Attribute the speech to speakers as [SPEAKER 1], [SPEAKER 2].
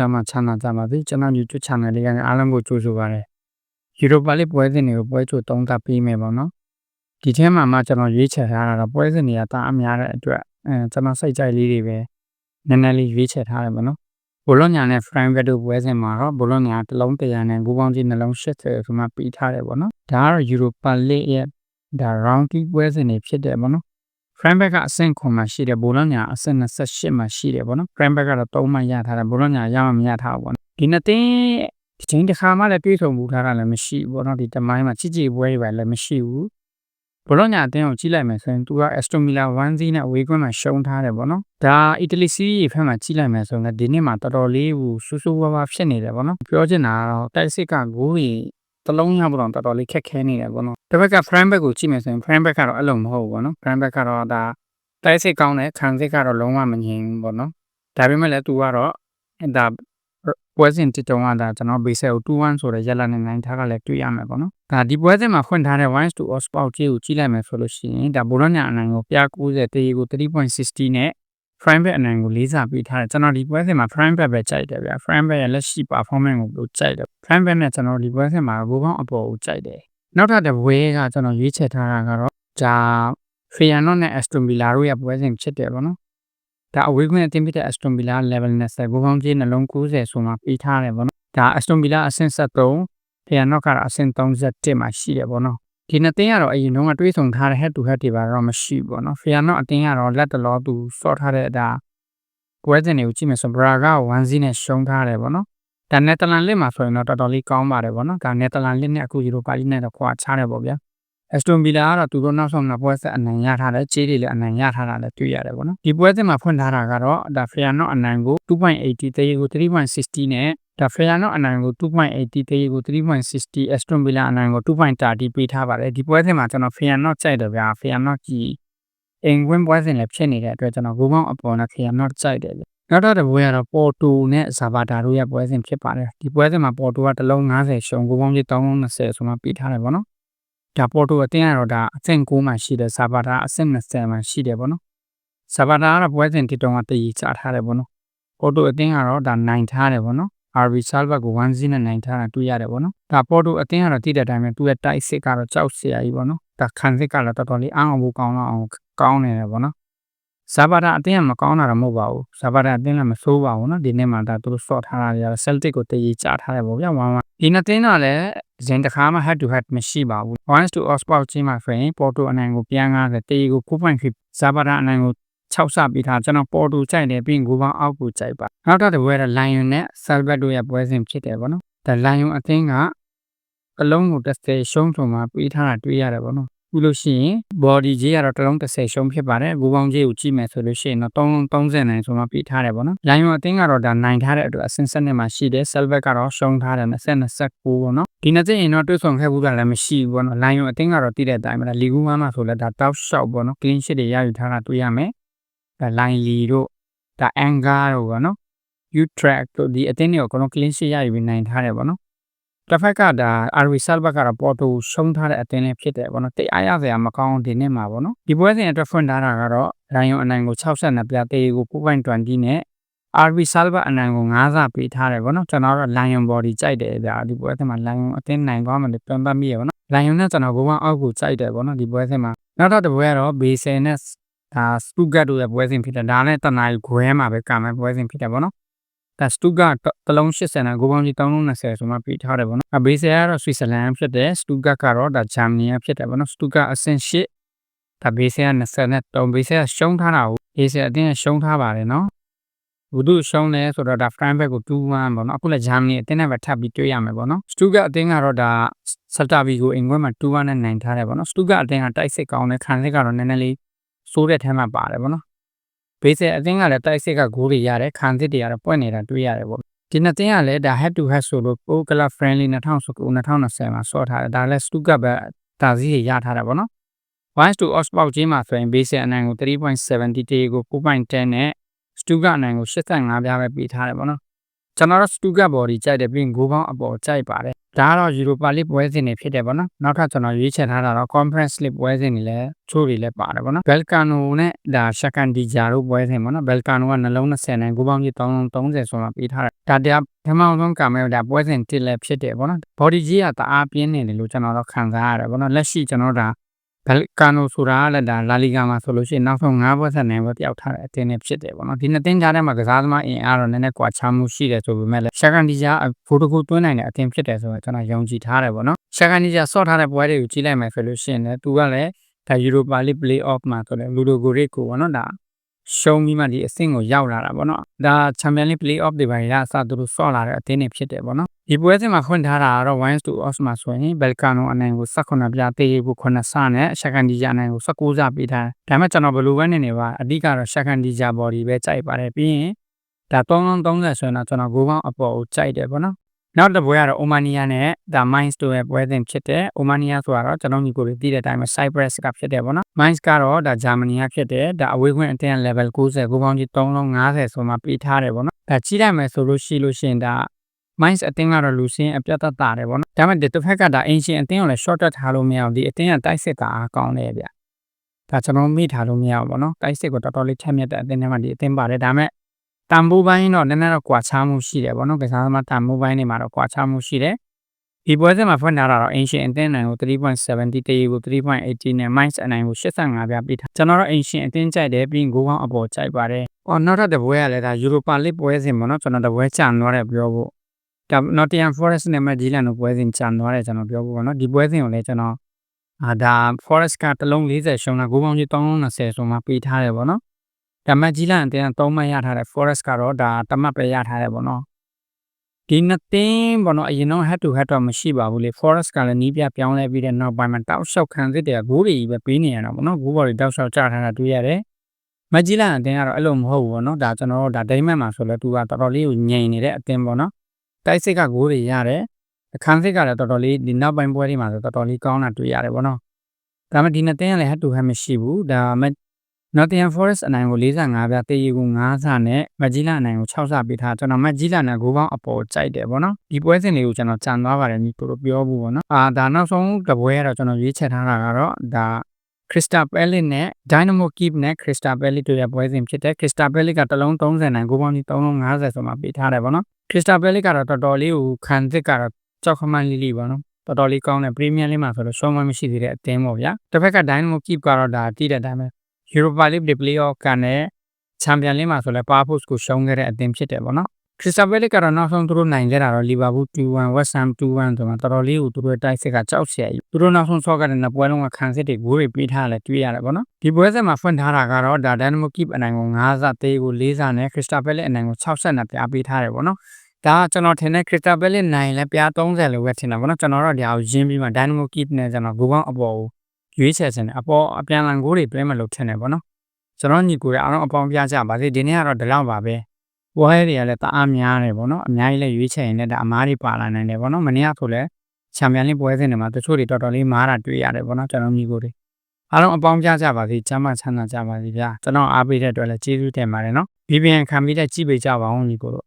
[SPEAKER 1] ဒါမှချမ်းသာကြပါစေကျွန်တော် YouTube channel လေးကနေအားလုံးကိုကြိုဆိုပါရစေယူရိုပါလိပွဲစဉ်တွေကိုပွဲချိုသုံးသပ်ပေးမယ်ပေါ့နော်ဒီထဲမှာမှကျွန်တော်ရွေးချယ်ထားတာတော့ပွဲစဉ်တွေကတာအများတဲ့အတွက်အဲကျွန်တော်စိတ်ကြိုက်လေးတွေပဲနည်းနည်းလေးရွေးချယ်ထားတယ်ပေါ့နော်ဘလော့ညာနဲ့ frame video ပွဲစဉ်မှာတော့ဘလော့ညာတစ်လုံးတရာနဲ့ဂူပေါင်းကြီးနှလုံး80ဆိုမှပြီးထားတယ်ပေါ့နော်ဒါကတော့ Europa League ရဲ့ဒါ round 2ပွဲစဉ်တွေဖြစ်တယ်ပေါ့နော် frame back ကအဆင့်9မှာရှိတယ်ဘလော့ညာအဆင့်28မှာရှိတယ်ပေါ့နော် frame back ကတော့3မှရထားတယ်ဘလော့ညာရမှမရထားဘူးပေါ့နော်ဒီနှစ်သင်းဒီချိန်တစ်ခါမှလည်းတွေးဆုံမှုထားတာလည်းမရှိဘူးပေါ့နော်ဒီတမိုင်းမှာချစ်ကြည်ပွဲတွေပဲလည်းမရှိဘူးဘလော့ညာအသင်းကိုကြည့်လိုက်မယ်ဆိုရင်သူက Aston Villa 1-0နဲ့အဝေးကွင်းမှာရှုံးထားတယ်ပေါ့နော်ဒါအီတလီစီးရီးဖက်မှာကြည့်လိုက်မယ်ဆိုရင်ဒီနေ့မှာတော်တော်လေးဟိုဆူဆူဝါးဝါဖြစ်နေတယ်ပေါ့နော်ပြောချင်တာကတော့တိုက်စစ်ကဂိုးကြီးတ လုံးရဖို့တော့တော်တော်လေးခက်ခဲနေတယ်ပေါ့နော်တစ်ဘက်က frame back ကိုကြည့်မယ်ဆိုရင် frame back ကတော့အဲ့လိုမဟုတ်ဘူးပေါ့နော် frame back ကတော့ဒါတိုက်စစ်ကောင်းတယ်ခံစစ်ကတော့လုံးဝမငြင်းဘူးပေါ့နော်ဒါပေမဲ့လည်းသူကတော့ဒါပွဲစဉ်တစ်တုံးကဒါကျွန်တော် base ကို2-1ဆိုတဲ့ရလနဲ့နိုင်ထားကလည်းတွေ့ရမယ်ပေါ့နော်ဒါဒီပွဲစဉ်မှာဖွင့်ထားတဲ့1 to all sport ကြီးကိုကြည့်လိုက်မယ်ဆိုလို့ရှိရင်ဒါဘိုလောညာအနိုင်ကိုပြ90တေးကို3.60နဲ့ frame back အနိုင်ကိုလေးစားပေးထားတယ်ကျွန်တော်ဒီပွဲစဉ်မှာ frame back ပဲကြိုက်တယ်ဗျာ frame back ရဲ့လက်ရှိ performance ကိုလို့ကြိုက်တယ် frame back နဲ့ကျွန်တော်ဒီပွဲစဉ်မှာဘိုးကောင်းအပေါ်ကိုကြိုက်တယ်နောက်ထပ်တစ်ပွဲကကျွန်တော်ရွေးချယ်ထားတာကတော့ဒါ Feyenoord နဲ့ Aston Villa တို့ရဲ့ပွဲစဉ်ဖြစ်တယ်ပေါ့နော်ဒါအဝေးကွင်းအသင်းဖြစ်တဲ့ Aston Villa level နဲ့ဆက်ဘိုးကောင်းကြီးနှလုံး90ဆိုမှပေးထားတယ်ပေါ့နော်ဒါ Aston Villa အဆင့်73 Feyenoord ကတော့အဆင့်31မှာရှိတယ်ပေါ့နော် ဒီနှစ်သင်းကတော့အရင်တုန်းကတွေးဆုံထားတဲ့ head to head တွေပါတော့မရှိဘူးပေါ့နော်။ Feyenoord အသင်းကတော့လက်တလောသူစော့ထားတဲ့ဒါပွဲစဉ်တွေကိုကြည့်မယ်ဆိုဘရာဂါကို1-0နဲ့ရှုံးထားတယ်ပေါ့နော်။ဒါနယ်သာလန်လစ်မှာဆိုရင်တော့တော်တော်လေးကောင်းပါတယ်ပေါ့နော်။ဒါနယ်သာလန်လစ်နဲ့အခုယူရိုပါလိနဲ့တော့ခွာချတယ်ပေါ့ဗျာ။ Aston Villa ကတော့သူတို့နောက်ဆုံးကပွဲဆက်အနိုင်ရထားတယ်။ကြေးတွေလည်းအနိုင်ရထားတာလည်းတွေ့ရတယ်ပေါ့နော်။ဒီပွဲစဉ်မှာဖွင့်ထားတာကတော့ဒါ Feyenoord အနိုင်ကို2.80တေးကို3.60နဲ့ ဒါ Feyenoord အနိုင်ကို2.80တေးကို3.60 Aston Villa အနိုင်ကို2.30ပေးထားပါတယ်ဒီပွဲစဉ်မှာကျွန်တော် Feyenoord ကြိုက်တယ်ဗျာ Feyenoord ကြီးအင်ကွင်းပွဲစဉ်လည်းဖြစ်နေတဲ့အတွက်ကျွန်တော်ဂိုးပေါင်းအပေါ်နဲ့ Feyenoord ကြိုက်တယ်ဗျနောက်တော့တစ်ပွဲကတော့ Porto နဲ့ Zabata တို့ရဲ့ပွဲစဉ်ဖြစ်ပါတယ်ဒီပွဲစဉ်မှာ Porto ကတလုံး90ရှုံဂိုးပေါင်းကြီး320ဆိုမှပေးထားတယ်ဗောနော်ဒါ Porto အသင်းကတော့ဒါအဆင့်9မှာရှိတယ် Zabata အဆင့်20မှာရှိတယ်ဗောနော် Zabata ကတော့ပွဲစဉ်တစ်တုံးကတည်ချထားတယ်ဗောနော် Porto အသင်းကတော့ဒါနိုင်ထားတယ်ဗောနော် RB Salva ကို1-0နဲ့နိုင်ထားတာတွေ့ရတယ်ပေါ့နော်။ဒါပေါ်တူအတင်းကတော့တည်တဲ့အတိုင်းပဲသူ့ရဲ့တိုက်စစ်ကတော့ကြောက်စရာကြီးပေါ့နော်။ဒါခံစစ်ကတော့တော်တော်လေးအားအောင်ဖို့ကောင်းတော့အောင်ကောင်းနေတယ်ပေါ့နော်။ဇာဘာတာအတင်းကမကောင်းတာတော့မဟုတ်ပါဘူး။ဇာဘာတာအတင်းလည်းမဆိုးပါဘူးနော်။ဒီနေ့မှဒါသူတို့ sort ထားတာတွေ Celtic ကိုတည်ကြထားတယ်ပေါ့ဗျာ။ဝမ်းဝမ်းဒီနှစ်တင်းတော့လည်းဇင်တစ်ခါမှ head to head မရှိပါဘူး။ once to Oxford ချင်းမှာဆိုရင်ပေါ်တူအနိုင်ကိုပြန်90တေးကို4.5ဇာဘာတာအနိုင်ကို 6စပြီးထားကျွန်တော်ပေါ်တူကြိုက်တယ်ပြီးရင်ဂိုးပေါင်းအောက်ကိုကြိုက်ပါနောက်တော့တပွဲက Lion နဲ့ Salvat တို့ရဲ့ပွဲစဉ်ဖြစ်တယ်ဗောနော်ဒါ Lion အသင်းကအလုံးကို30ရှုံးထုံမှာပြီးထားတာတွေ့ရတယ်ဗောနော်ပြီးလို့ရှိရင် body ကြီးကတော့တစ်လုံး30ရှုံးဖြစ်ပါတယ်ဂိုးပေါင်းကြီးကိုကြည့်မယ်ဆိုလို့ရှိရင်တော့330နိုင်ဆိုမှပြီးထားတယ်ဗောနော် Lion အသင်းကတော့ဒါနိုင်ထားတဲ့အတွက်အဆင့်ဆက်နဲ့မှာရှိတယ် Salvat ကတော့ရှုံးထားတယ်2029ဗောနော်ဒီနှစ်သိရင်တော့တွဲဆောင်ခဲ့ဘူးကလည်းမရှိဘူးဗောနော် Lion အသင်းကတော့တည်တဲ့အတိုင်းပဲလီဂူးမမှာဆိုလဲဒါတောက်ရှောက်ဗောနော် clean sheet တွေရယူထားတာတွေ့ရမယ် ဒါ line လီတို့ဒါ anger တို့ပေါ့နော် you track တို့ဒီအတင်းတွေကိုအကုန်လုံး clean sheet ရယူပြီးနိုင်ထားတယ်ပေါ့နော်တစ်ဖက်ကဒါ RV Salva ကတော့ပေါ်တူရှုံးထားတဲ့အတင်းလေးဖြစ်တယ်ပေါ့နော်တိတ်အားရစရာမကောင်းဒီနေ့မှာပေါ့နော်ဒီပွဲစဉ်အတွက်ဖွင့်ထားတာကတော့ Lion အနိုင်ကို62ပြတေးကို4.20နဲ့ RV Salva အနိုင်ကို9စပေးထားတယ်ဗောနော်ကျွန်တော်တို့ Lion Body ကြိုက်တယ်ဗျာဒီပွဲစဉ်မှာ Lion အတင်းနိုင်သွားမှလည်းပြန်ပတ်မိရဗောနော် Lion နဲ့ကျွန်တော်ဘုံအောက်ကိုကြိုက်တယ်ဗောနော်ဒီပွဲစဉ်မှာနောက်တော့တပွဲကတော့ Base နဲ့ ဒါစတူဂတ်တို့ရဲ့ပွဲစဉ်ဖြစ်တယ်ဒါနဲ့တနားခွဲမှာပဲကာမယ်ပွဲစဉ်ဖြစ်တယ်ဗောနော်ဒါစတူဂတ်တလုံး80နဲ့ဂိုးပေါင်းကြီး320ဆိုမှပြီးထားတယ်ဗောနော်အဘေးဆယ်ကတော့ဆွစ်ဇာလန်ဖြစ်တယ်စတူဂတ်ကတော့ဒါဂျာမနီဖြစ်တယ်ဗောနော်စတူဂတ်အဆင့်8ဒါဘေးဆယ်က20နဲ့3ဘေးဆယ်ကရှုံးထားတာကိုဘေးဆယ်အတင်းကရှုံးထားပါတယ်နော်ဘုဒ္ဓရှုံးလဲဆိုတော့ဒါ front back ကို2-1ပေါ့နော်အခုလည်းဂျာမနီအတင်းနဲ့ပဲထပ်ပြီးတွေ့ရမယ်ပေါ့နော်စတူဂတ်အတင်းကတော့ဒါဆယ်တာဘီကိုအင်္ဂွဲမှာ2-1နဲ့နိုင်ထားတယ်ပေါ့နော်စတူဂတ်အတင်းကတိုက်စစ်ကောင်းတယ်ခံစစ်ကတော့နည်းနည်းလေး စိုးတဲ့ထဲမှာပါတယ်ဗောနော်ဘေးဆယ်အသင်းကလည်းတိုက်စစ်ကဂိုးတွေရတယ်ခံစစ်တွေကတော့ပွက်နေတာတွေ့ရတယ်ဗောဒီနှစ်သင်းကလည်းဒါ head to head ဆိုလို့ Pro Club Friendly 2019 2020မှာဆော့ထားတယ်ဒါလည်း Stuttgart ပဲတာစီရထားတာဗောနော် Wise to Oxford ချင်းမှာဆိုရင်ဘေးဆယ်အနိုင်ကို3.70တေးကို4.10နဲ့ Stuttgart အနိုင်ကို85ပြားပဲပေးထားတယ်ဗောနော် ကျွန်တော်တို့စတူကတ်ဘော်ဒီကြိုက်တယ်ပြီးရင်ဂိုးပေါင်းအပေါ်ကြိုက်ပါတယ်ဒါကတော့ Europa League ပွဲစဉ်တွေဖြစ်တယ်ပေါ့နော်နောက်ထပ်ကျွန်တော်ရွေးချယ်ထားတာတော့ Conference League ပွဲစဉ်တွေလည်းချိုးတွေလည်းပါတယ်ပေါ့နော် Belcano နဲ့ဒါ Shakandija တို့ပွဲစဉ်ပေါ့နော် Belcano ကနှလုံး20နဲ့ဂိုးပေါင်းကြီး330ဆိုမှပေးထားတယ်ဒါတရားပထမဆုံးကမယ်ဒါပွဲစဉ်တစ်လည်းဖြစ်တယ်ပေါ့နော် body ကြီးကတအားပြင်းနေတယ်လို့ကျွန်တော်တို့ခံစားရတယ်ပေါ့နော်လက်ရှိကျွန်တော်တို့ဒါ ဘယ်ကာနိုဆိုတာကလည်းဒါလာလီဂါမှာဆိုလို့ရှိရင်နောက်ဆုံး၅ဘွဲ့ဆက်နိုင်ဘွဲ့တယောက်ထားတဲ့အတင်းနဲ့ဖြစ်တယ်ပေါ့နော်ဒီနှစ်တင်းကြားထဲမှာကစားသမားအင်အားတော့နည်းနည်းကွာခြားမှုရှိတယ်ဆိုပေမဲ့လည်းရှာကန်ဒီဂျာဖိုတိုကိုတွင်းနိုင်တဲ့အတင်းဖြစ်တယ်ဆိုတော့ကျွန်တော်ယုံကြည်ထားတယ်ပေါ့နော်ရှာကန်ဒီဂျာဆော့ထားတဲ့ပွဲတွေကိုကြည့်လိုက်မယ်ဆိုလို့ရှိရင်လည်းသူကလည်းဒါ Europa League Play-off မှာဆိုတော့လူဒိုဂိုရစ်ကိုပေါ့နော်ဒါရှုံးပြီးမှဒီအဆင့်ကိုရောက်လာတာပေါ့နော်ဒါချန်ပီယံလိ play-off တွေပါရအစသူတို့ဆော့လာတဲ့အသင်းတွေဖြစ်တယ်ပေါ့နော်ဒီပွဲစဉ်မှာဖွင့်ထားတာကတော့ wines to os မှာဆိုရင်ဘယ်ကာနိုအနိုင်ကို18ပြတေးဖို့9ဆနဲ့ရှက်ကန်ဒီဂျာအနိုင်ကို19ဆပေးထားတယ်ဒါပေမဲ့ကျွန်တော်ဘယ်လိုပဲနေနေပါအဓိကတော့ရှက်ကန်ဒီဂျာ body ပဲကြိုက်ပါတယ်ပြီးရင်ဒါ330ဆိုရင်တော့ကျွန်တော်ဂိုးပေါင်းအပေါ်ကိုကြိုက်တယ်ပေါ့နော်နောက်တစ်ပွဲကတော့ Omania နဲ့ The Mines တို့ရဲ့ပွဲစဉ်ဖြစ်တယ်။ Omania ဆိုတာတော့ကျွန်တော်ညီကိုတွေသိတဲ့အတိုင်းပဲ Cyprus ကဖြစ်တယ်ပေါ့နော်။ Mines ကတော့ဒါ Germany ကဖြစ်တယ်။ဒါအဝေးခွင့်အတင်း level 90ကိုပေါင်းကြီး350ဆိုမှပေးထားတယ်ပေါ့နော်။ဒါကြီးလိုက်မယ်ဆိုလို့ရှိလို့ရှိရင်ဒါ Mines အတင်းကတော့လူစင်းအပြတ်သက်တာတယ်ပေါ့နော်။ဒါပေမဲ့ဒီတစ်ဖက်ကဒါ ancient အတင်းကိုလည်း short ထားလို့မရအောင်ဒီအတင်းကတိုက်စစ်တာအားကောင်းတယ်ဗျ။ဒါကျွန်တော်မိထားလို့မရဘူးပေါ့နော်။တိုက်စစ်ကိုတော်တော်လေးထက်မြက်တဲ့အတင်းထဲမှာဒီအတင်းပါတယ်ဒါပေမဲ့တန်ဖိုးပိုင်းတော့နည်းနည်းတော့ကွာခြားမှုရှိတယ်ပေါ့နော်ကစားသမားတန်ဖိုးပိုင်းတွေမှာတော့ကွာခြားမှုရှိတယ်ဒီပွဲစဉ်မှာဖွင့်ထားတာတော့ ancient အသင်းနိုင်ကို3.70တေးကို3.80နဲ့ minus အနိုင်ကို85ပြပေးထားကျွန်တော်တော့ ancient အသင်းကြိုက်တယ်ပြီးရင်ဂိုးကောင်းအပေါ်ကြိုက်ပါတယ်။အော်နောက်ထပ်တစ်ပွဲကလည်းဒါ Europa League ပွဲစဉ်ပေါ့နော်ကျွန်တော်တစ်ပွဲကြာသွားတယ်ပြောဖို့ ဒါ Nottingham Forest နဲ့ Midtjylland တို့ပွဲစဉ်ကြာသွားတယ်ကျွန်တော်ပြောဖို့ပေါ့နော်ဒီပွဲစဉ်ကိုလည်းကျွန်တော်အာဒါ Forest ကတလုံး40ရှုံးတာဂိုးပေါင်းကြီး320ဆိုမှပေးထားတယ်ပေါ့နော်ဒါမှကြီးလန်အတင်း3မှတ်ရထားတဲ့ Forest ကတော့ဒါတမတ်ပဲရထားတယ်ပေါ့နော်ဒီနှစ်တင်းပေါ့နော်အရင်တော့ head to head တော့မရှိပါဘူးလေ Forest ကလည်းနီးပြပြောင်းလဲပြီးတဲ့နောက်ပိုင်းမှာတောက်လျှောက်ခံစစ်တယ်ဂိုးတွေပဲပေးနေရတာပေါ့နော်ဂိုးဘော်တွေတောက်လျှောက်ကြထားတာတွေ့ရတယ်မကြီးလန်အတင်းကတော့အဲ့လိုမဟုတ်ဘူးပေါ့နော်ဒါကျွန်တော်တို့ဒါဒိမတ်မှာဆိုလဲသူကတော်တော်လေးကိုငြိမ်နေတဲ့အတင်းပေါ့နော် တိုက်စစ်ကဂိုးတွေရတယ်အခန်းစစ်ကလည်းတော်တော်လေးဒီနောက်ပိုင်းပွဲတွေမှာဆိုတော်တော်လေးကောင်းတာတွေ့ရတယ်ပေါ့နော်ဒါပေမဲ့ဒီနှစ်တင်းကလည်း head to head မရှိဘူးဒါပေမဲ့ Nottingham Forest အနိုင်ကို45ပြတေးရီကို9ဆနဲ့မက်ဂျီလာအနိုင်ကို6ဆပေးထားကျွန်တော်မက်ဂျီလာနဲ့ဂိုးပေါင်းအပေါ်ကြိုက်တယ်ပေါ့နော်ဒီပွဲစဉ်တွေကိုကျွန်တော်ကြံသွားပါတယ်ဒီတို့ပြောဘူးပေါ့နော်အာဒါနောက်ဆုံးတပွဲကတော့ကျွန်တော်ရွေးချယ်ထားတာကတော့ဒါ Crystal Palace နဲ့ Dynamo Kiev နဲ့ Crystal Palace တို့ရဲ့ပွဲစဉ်ဖြစ်တဲ့ Crystal Palace ကတလုံး30နိုင်ဂိုးပေါင်းကြီး350ဆိုမှပေးထားတယ်ပေါ့နော် Crystal Palace ကတော့တော်တော်လေးကိုခံစစ်ကတော့ကြောက်ခမန်းလေးလေးပေါ့နော်တော်တော်လေးကောင်းတဲ့ Premier League မှာဆိုတော့ရှောင်းမမရှိသေးတဲ့အသင်းပေါ့ဗျာတစ်ဖက်က Dynamo Kiev ကတော့ဒါတည်တဲ့အတိုင်းပဲ Europa League Play-off ကနဲ့ Champions League မှာဆိုလဲ Powerhouse ကိုရှုံးခဲ့တဲ့အသင်းဖြစ်တယ်ပေါ့နော်။ Crystal Palace ကတော့နောက်ဆုံးသူတို့နိုင်ခဲ့တာတော့ Liverpool 2-1 West Ham 2-1ဆိုမှတော်တော်လေးကိုသူတို့တိုက်စစ်ကကြောက်စရာကြီး။သူတို့နောက်ဆုံးဆော့ခဲ့တဲ့နှစ်ပွဲလုံးကခံစစ်တွေဂိုးတွေပေးထားတယ်တွေ့ရတယ်ပေါ့နော်။ဒီပွဲစဉ်မှာဖွင့်ထားတာကတော့ဒါ Dynamo Kiev အနိုင်ကို9ဆသေးကို4ဆနဲ့ Crystal Palace အနိုင်ကို60နဲ့ပြပေးထားတယ်ပေါ့နော်။ဒါကကျွန်တော်ထင်တဲ့ Crystal Palace နိုင်လဲပြ30လို့ပဲထင်တာပေါ့နော်ကျွန်တော်တို့ဒီအောင်ရင်းပြီးမှ Dynamo Kiev နဲ့ကျွန်တော်ဂိုးပေါင်းအပေါ်ကိုရွေးချယ်စင်တယ်အပေါ်အပြန်လန်ဂိုးတွေတွဲမလို့ထင်တယ်ပေါ့နော်ကျွန်တော်ညီကိုရအောင်အပေါင်းပြကြပါစေဒီနေ့ကတော့ဒီလောက်ပါပဲ ဝိုင်းတွေကလည်းတအားများတယ်ပေါ့နော်အများကြီးလည်းရွေးချယ်ရင်လည်းဒါအမားတွေပါလာနိုင်တယ်ပေါ့နော်မနေ့ကဆိုလည်းချန်ပီယံလိပွဲစဉ်တွေမှာတချို့တွေတော်တော်လေးမားတာတွေ့ရတယ်ပေါ့နော်ကျွန်တော်ညီကိုတွေအားလုံးအပေါင်းပြကြပါစေကျမ်းမာချမ်းသာကြပါစေဗျာကျွန်တော်အားပေးတဲ့အတွက်လည်းကျေးဇူးတင်ပါတယ်နော် VPN ခံပြီးတဲ့ကြည့်ပေးကြပါဦးညီကိုတို့